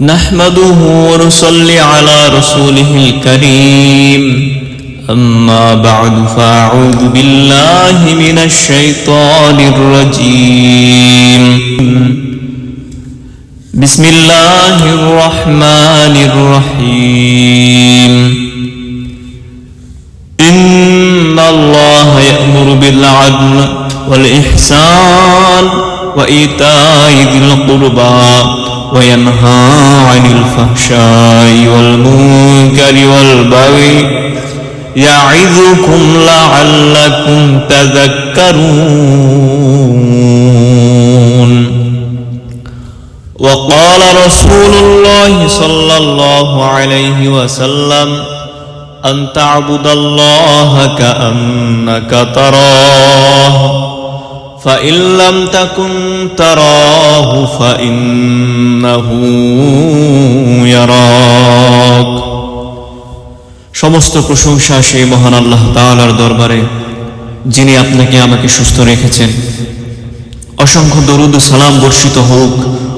نحمده ونصلي على رسوله الكريم. أما بعد فأعوذ بالله من الشيطان الرجيم. بسم الله الرحمن الرحيم. إن الله يأمر بالعدل والإحسان وإيتاء ذي القربى وينهى عن الفحشاء والمنكر والبغي يعظكم لعلكم تذكرون. وقال رسول الله صلى الله عليه وسلم أن تعبد الله كأنك تراه. فإن لم تكن تراه فإنه يراك সমস্ত প্রশংসা সেই মহান আল্লাহ তাআলার দরবারে যিনি আপনাকে আমাকে সুস্থ রেখেছেন অসংখ্য দরুদ ও সালাম বর্ষিত হোক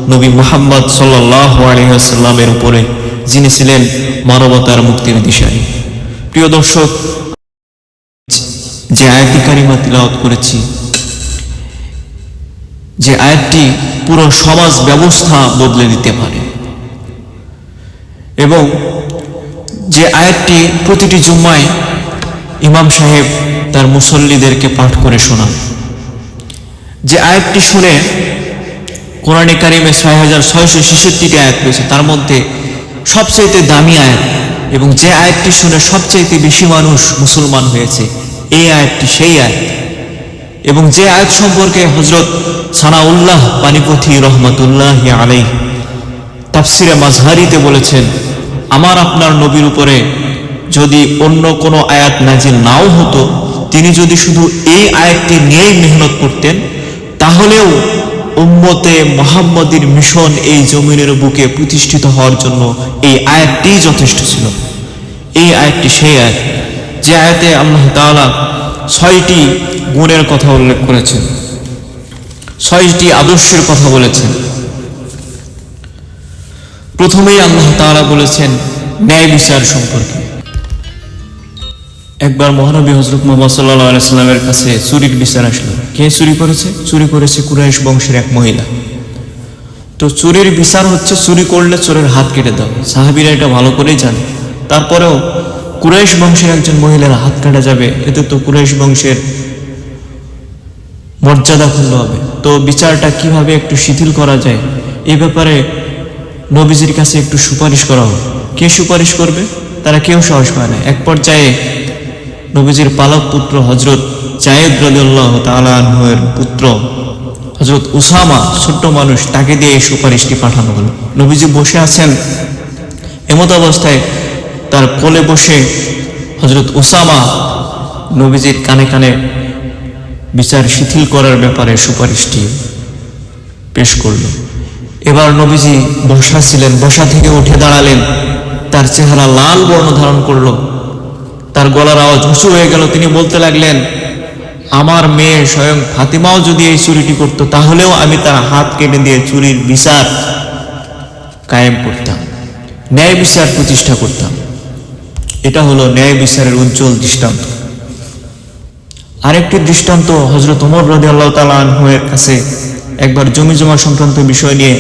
নবী মুহাম্মদ সাল্লাহ আলহিহাস্লামের উপরে যিনি ছিলেন মানবতার মুক্তির দিশারি প্রিয় দর্শক যে আয়াতি কারিমা তিলাওয়াত করেছি যে আয়াতটি পুরো সমাজ ব্যবস্থা বদলে দিতে পারে। এবং যে আয়াতটি প্রতিটি জুম্মায় ইমাম সাহেব তার মুসল্লিদেরকে পাঠ করে শোনান। যে আয়াতটি শুনে কোরআনে কারিমে ছয় হাজার ছয়শো ছেষট্টিটি আয়াত রয়েছে, তার মধ্যে সবচাইতে দামি আয়াত এবং যে আয়াতটি শুনে সবচাইতে বেশি মানুষ মুসলমান হয়েছে, এই আয়াতটি সেই আয়াত। এবং যে আয়াত সম্পর্কে হজরত সানাউল্লাহ পানিপথি রহমতুল্লাহ আলাই তাফসিরে মাজহারিতে বলেছেন, আমার আপনার নবীর উপরে যদি অন্য কোনো আয়াত নাজিল নাও হতো, তিনি যদি শুধু এই আয়াতটি নিয়েই মেহনত করতেন, তাহলেও উম্মতে মোহাম্মদের মিশন এই জমিনের বুকে প্রতিষ্ঠিত হওয়ার জন্য এই আয়াতটিই যথেষ্ট ছিল। এই আয়াতটি সেই আয়াত, যে আয়াতে আল্লাহ তাআলা ছয়টি গুণের কথা উল্লেখ করেছেন। ছয়টি আদর্শের কথা বলেছেন। প্রথমেই আল্লাহ তাআলা বলেছেন, ন্যায় বিচার সম্পর্কে। একবার মহানবী হজরত মোহাম্মদ সাল্লাহ আলাইস্লামের কাছে চুরির বিচার আসলো। কে চুরি করেছে? চুরি করেছে কুরাইশ বংশের এক মহিলা। তো চুরির বিচার হচ্ছে, চুরি করলে চোরের হাত কেটে দাও। সাহাবিরা এটা ভালো করেই জানে। তারপরেও কুরাইশ বংশের একজন মহিলার হাত কাটা যাবে, এতে তো কুরাইশ বংশের মর্যাদা ক্ষুণ্ণ হবে। তো বিচারটা কীভাবে একটু শিথিল করা যায় এই ব্যাপারে নবীজির কাছে একটু সুপারিশ করা হোক। কে সুপারিশ করবে? তারা কেউ সাহস পায় না। এক পর্যায়ে নবীজির পালক পুত্র হজরত জায়েদ রদুল্লাহ তালাহের পুত্র হজরত উসামা, ছোট্ট মানুষ, তাকে দিয়ে এই সুপারিশটি পাঠানো হলো। নবীজি বসে আছেন, এমত অবস্থায় তার কোলে বসে হজরত ওসামা নবীজির কানে কানে বিচার শিথিল করার ব্যাপারে সুপারিশটি পেশ করল। এবার নবীজি বসা ছিলেন, বসা থেকে উঠে দাঁড়ালেন। তার চেহারা লাল বর্ণ ধারণ করল। তার গলার আওয়াজ উঁচু হয়ে গেল। তিনি বলতে লাগলেন, আমার মেয়ে স্বয়ং ফাতিমাও যদি এই চুরিটি করত, তাহলেও আমি তার হাত কেটে দিয়ে চুরির বিচার কায়েম করতাম, ন্যায় বিচার প্রতিষ্ঠা করতাম। এটা হলো ন্যায় বিচারের উজ্জ্বল দৃষ্টান্ত। আরেকটি দৃষ্টান্ত হজরত ওমর রদি আল্লাহ তালের কাছে একবার জমি জমা সংক্রান্ত বিষয় নিয়ে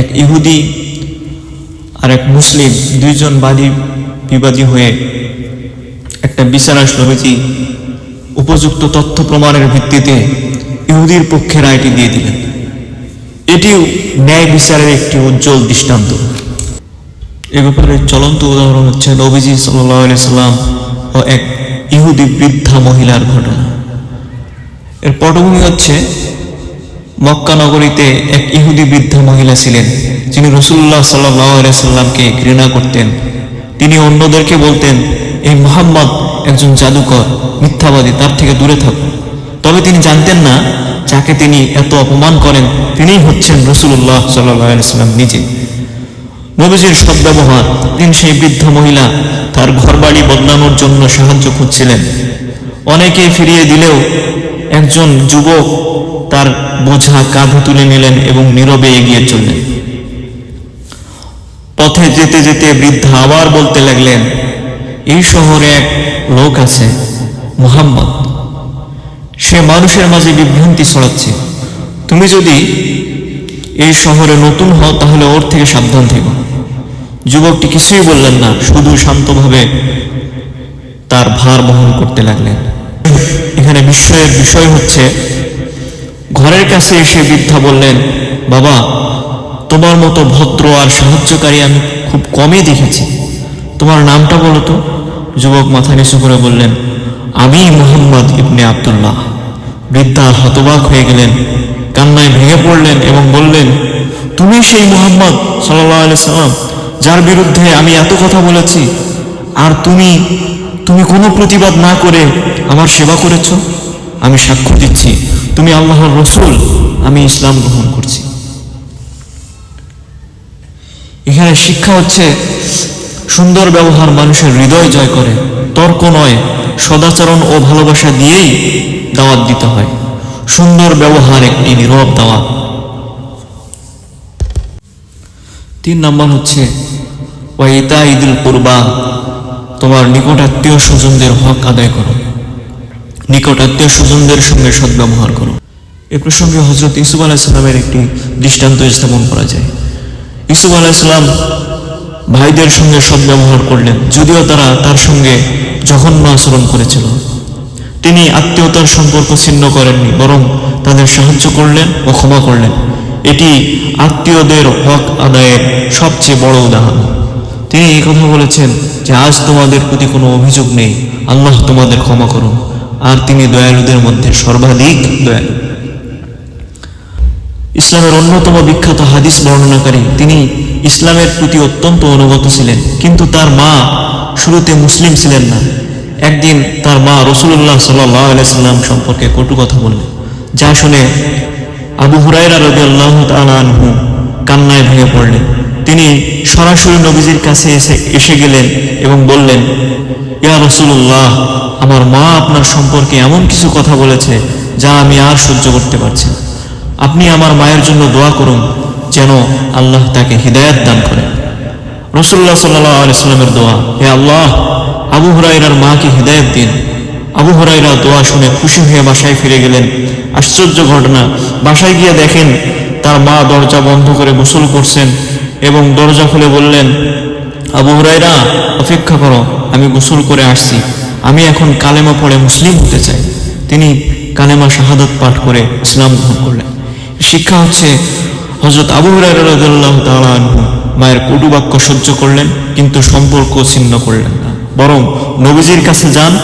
এক ইহুদি আর এক মুসলিম দুইজন বাদী বিবাদী হয়ে একটা বিচার আসলো নবীজি উপযুক্ত তথ্য প্রমাণের ভিত্তিতে ইহুদির পক্ষে রায়টি দিয়ে দিলেন। এটিও ন্যায় বিচারের একটি উজ্জ্বল দৃষ্টান্ত। এ ব্যাপারে চলন্ত উদাহরণ হচ্ছে নবীজি সাল্লাম ও এক ইহুদি বৃদ্ধা মহিলার ঘটনা। এর পটভূমি হচ্ছে মক্কা নগরীতে এক ইহুদি বৃদ্ধা মহিলা ছিলেন, যিনি রসুল্লাহ সাল্লামকে ঘৃণা করতেন। তিনি অন্যদেরকে বলতেন এই মোহাম্মদ, একজন জাদুকর, মিথ্যাবাদী, তার থেকে দূরে থাকুন তবে তিনি জানতেন না, যাকে তিনি এত অপমান করেন, তিনিই হচ্ছেন রসুল্লাহ সাল্লাহ সাল্লাম নিজে। নবীজির সদ্ব্যবহার তিনি সেই বৃদ্ধ মহিলা তার ঘরবাড়ি বদলানোর জন্য সাহায্য খুঁজছিলেন। অনেকে ফিরিয়ে দিলেও একজন যুবক তার বোঝা কাঁধে তুলে নিলেন এবং নীরবে এগিয়ে চললেন। পথে যেতে যেতে বৃদ্ধা আবার বলতে লাগলেন, এই শহরে এক লোক আছে, মুহাম্মদ। সে মানুষের মাঝে বিভ্রান্তি ছড়াচ্ছে। তুমি যদি এই শহরে নতুন হও, তাহলে ওর থেকে সাবধান থেকো। যুবকটি কিছুই বললেন না, শুধু শান্তভাবে তার ভার বহন করতে লাগলেন। এখানে বিস্ময়ের বিষয় হচ্ছে, ঘরের কাছে এসে বৃদ্ধা বললেন, বাবা, তোমার মতো ভদ্র আর সাহায্যকারী আমি খুব কমই দেখেছি। তোমার নামটা বলো তো? যুবক মাথা নিচু করে বললেন, আমি মোহাম্মদ ইবনে আবদুল্লাহ। বৃদ্ধা হতবাক হয়ে গেলেন। কান্নায় ভেঙে পড়লেন এবং বললেন, তুমি সেই মোহাম্মদ সাল্লাম যার বিরুদ্ধে আমি এত কথা বলেছি, আর তুমি তুমি কোনো প্রতিবাদ না করে আমার সেবা করেছ? আমি সাক্ষ্য দিচ্ছি, তুমি আল্লাহর রসুল, আমি ইসলাম গ্রহণ করছি। এখানে শিক্ষা হচ্ছে, সুন্দর ব্যবহার মানুষের হৃদয় জয় করে, তর্ক নয়, সদাচরণ ও ভালোবাসা দিয়েই দাওয়াত দিতে হয়। সুন্দর ব্যবহার একটি নীরব দাওয়াত। তিন নম্বর হচ্ছে ওয়াইতা ঈদুল কুরবা, তোমার নিকট আত্মীয় স্বজনদের হক আদায় করো। নিকট আত্মীয় স্বজনদের সঙ্গে সদ্ব্যবহার করো। এ প্রসঙ্গে হজরত ইসুফ আলাহিসাল্লামের একটি দৃষ্টান্ত স্থাপন করা যায়। ইসুফ আলাহিসাল্লাম ভাইদের সঙ্গে সদ্ব্যবহার করলেন, যদিও তারা তার সঙ্গে জঘন্য আচরণ করেছিল। তিনি আত্মীয়তার সম্পর্ক ছিন্ন করেননি, বরং তাদের সাহায্য করলেন ও ক্ষমা করলেন। এটি আত্মীয়দের হক আদায়ের সবচেয়ে বড় উদাহরণ। তিনি এই কথা বলেছেন যে, আজ তোমাদের প্রতি কোনো অভিযোগ নেই। আল্লাহ তোমাদের ক্ষমা করুন। আর তিনি দয়ালুদের মধ্যে সর্বাধিক দয়ালু। ইসলামের অন্যতম বিখ্যাত হাদিস বর্ণনাকারী, তিনি ইসলামের প্রতি অত্যন্ত অনুগত ছিলেন, কিন্তু তার মা শুরুতে মুসলিম ছিলেন না। একদিন তার মা রসুল্লাহ সাল্লাম সম্পর্কে কটু কথা বললেন যা শুনে আবু হুরাইরা রবি আল্লাহ আনহু কান্নায় ভেঙে পড়লেন। তিনি সরাসরি নবীজির কাছে এসে এসে গেলেন এবং বললেন, ইয়া রসুল্লাহ আমার মা আপনার সম্পর্কে এমন কিছু কথা বলেছে যা আমি আর সহ্য করতে পারছি আপনি আমার মায়ের জন্য দোয়া করুন যেন আল্লাহ তাকে হৃদায়ত দান করেন। রসুল্লাহ সাল্লাহ আলাইস্লামের দোয়া, হে আল্লাহ আবু হরাইরার মাকে হৃদায়ত দিন। আবু হরাইরা দোয়া শুনে খুশি হয়ে বাসায় ফিরে গেলেন। আশ্চর্য ঘটনা, বাসায় গিয়ে দেখেন তার মা দরজা বন্ধ করে গোসল করছেন এবং দরজা খুলে বললেন, আবু হরাইরা অপেক্ষা করো, আমি গোসল করে আসছি। আমি এখন কালেমা পড়ে মুসলিম হতে চাই। তিনি কালেমা শাহাদত পাঠ করে ইসলাম গ্রহণ করলেন। শিক্ষা হচ্ছে হজরত আবু হরাইরাহ তালু মায়ের কটু বাক্য সহ্য করলেন, কিন্তু সম্পর্ক ছিন্ন করলেন না। বরং নবীজির কাছে যান,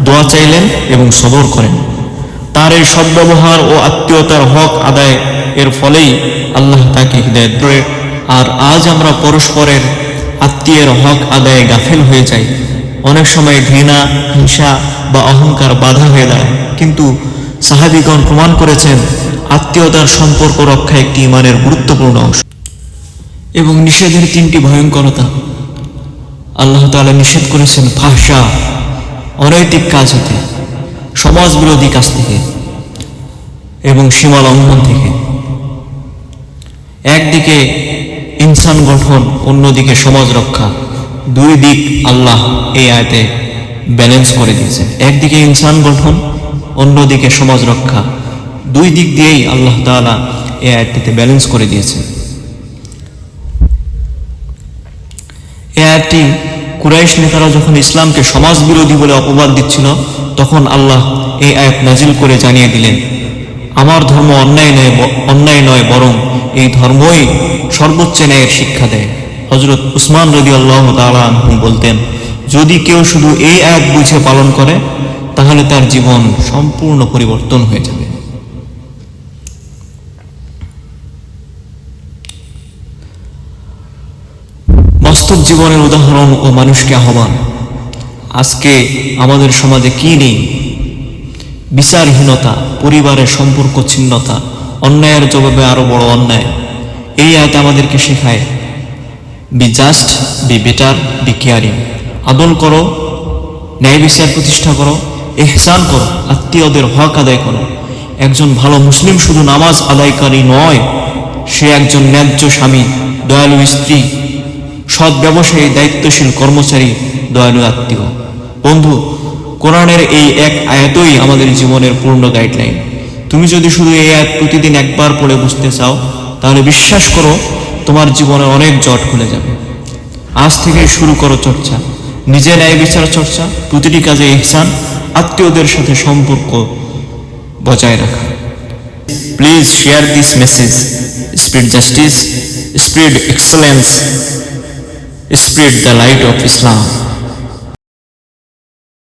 দোয়া চাইলেন এবং সবর করেন। তার এই সদ্ব্যবহার ও আত্মীয়তার হক আদায় এর ফলেই আল্লাহ তাকে হৃদয় দেয় আর আজ আমরা পরস্পরের আত্মীয়ের হক আদায়ে গাফেল হয়ে যাই। অনেক সময় ঘৃণা, হিংসা বা অহংকার বাধা হয়ে দাঁড়ায়। কিন্তু সাহাবিগণ প্রমাণ করেছেন, আত্মীয়তার সম্পর্ক রক্ষা একটি ইমানের গুরুত্বপূর্ণ অংশ। এবং নিষেধের তিনটি ভয়ঙ্করতা। আল্লাহ তাআলা নিষেধ করেছেন ফাহসা অনৈতিক কাজ হতে, সমাজ বিরোধী কাজ থেকে এবং সীমা লঙ্ঘন থেকে। একদিকে ইনসান গঠন, অন্যদিকে সমাজ রক্ষা, দুই দিক আল্লাহ এই আয়তে ব্যালেন্স করে দিয়েছেন। একদিকে ইনসান গঠন, অন্যদিকে সমাজ রক্ষা, দুই দিক দিয়েই আল্লাহ তাআলা এই আয়াতটিতে ব্যালেন্স করে দিয়েছেন। এই আয়াতটি কুরাইশ নেতারা যখন ইসলামকে সমাজ বিরোধী বলে অপবাদ দিচ্ছিল, তখন আল্লাহ এই আয়াত নাজিল করে জানিয়ে দিলেন, আমার ধর্ম অন্যায় নয় অন্যায় নয়, বরং এই ধর্মই সর্বোচ্চ ন্যায়ের শিক্ষা দেয়। হজরত উসমান রদি আল্লাহ তালু বলতেন, যদি কেউ শুধু এই আয়াত বুঝে পালন করে, তাহলে তার জীবন সম্পূর্ণ পরিবর্তন হয়ে যাবে। বাস্তব জীবনের উদাহরণ ও মানুষকে আহ্বান। আজকে আমাদের সমাজে কি নেই? বিচারহীনতা, পরিবারের সম্পর্ক ছিন্নতা, অন্যায়ের জবাবে আরও বড় অন্যায়। এই আয়াত আমাদেরকে শেখায় be just be better be caring আদল করো, ন্যায় বিচার প্রতিষ্ঠা করো, এহসান করো, আত্মীয়দের হক আদায় করো। একজন ভালো মুসলিম শুধু নামাজ আদায়কারী নয়, সে একজন ন্যায্য স্বামী, দয়ালু স্ত্রী সৎ ব্যবসায়ী, দায়িত্বশীল কর্মচারী, দয়ালু আত্মীয়। বন্ধু, কোরআনের এই এক আয়াতই আমাদের জীবনের পূর্ণ গাইডলাইন তুমি যদি শুধু এই আয়াত প্রতিদিন একবার পড়ে বুঝতে চাও, তাহলে বিশ্বাস করো, তোমার জীবনে অনেক জট খুলে যাবে। আজ থেকে শুরু করো চর্চা। নিজে ন্যায় বিচার চর্চা, প্রতিটি কাজে ইহসান, আত্মীয়দের সাথে সম্পর্ক বজায় রাখা। Please share this message spread justice spread excellence spread the light of Islam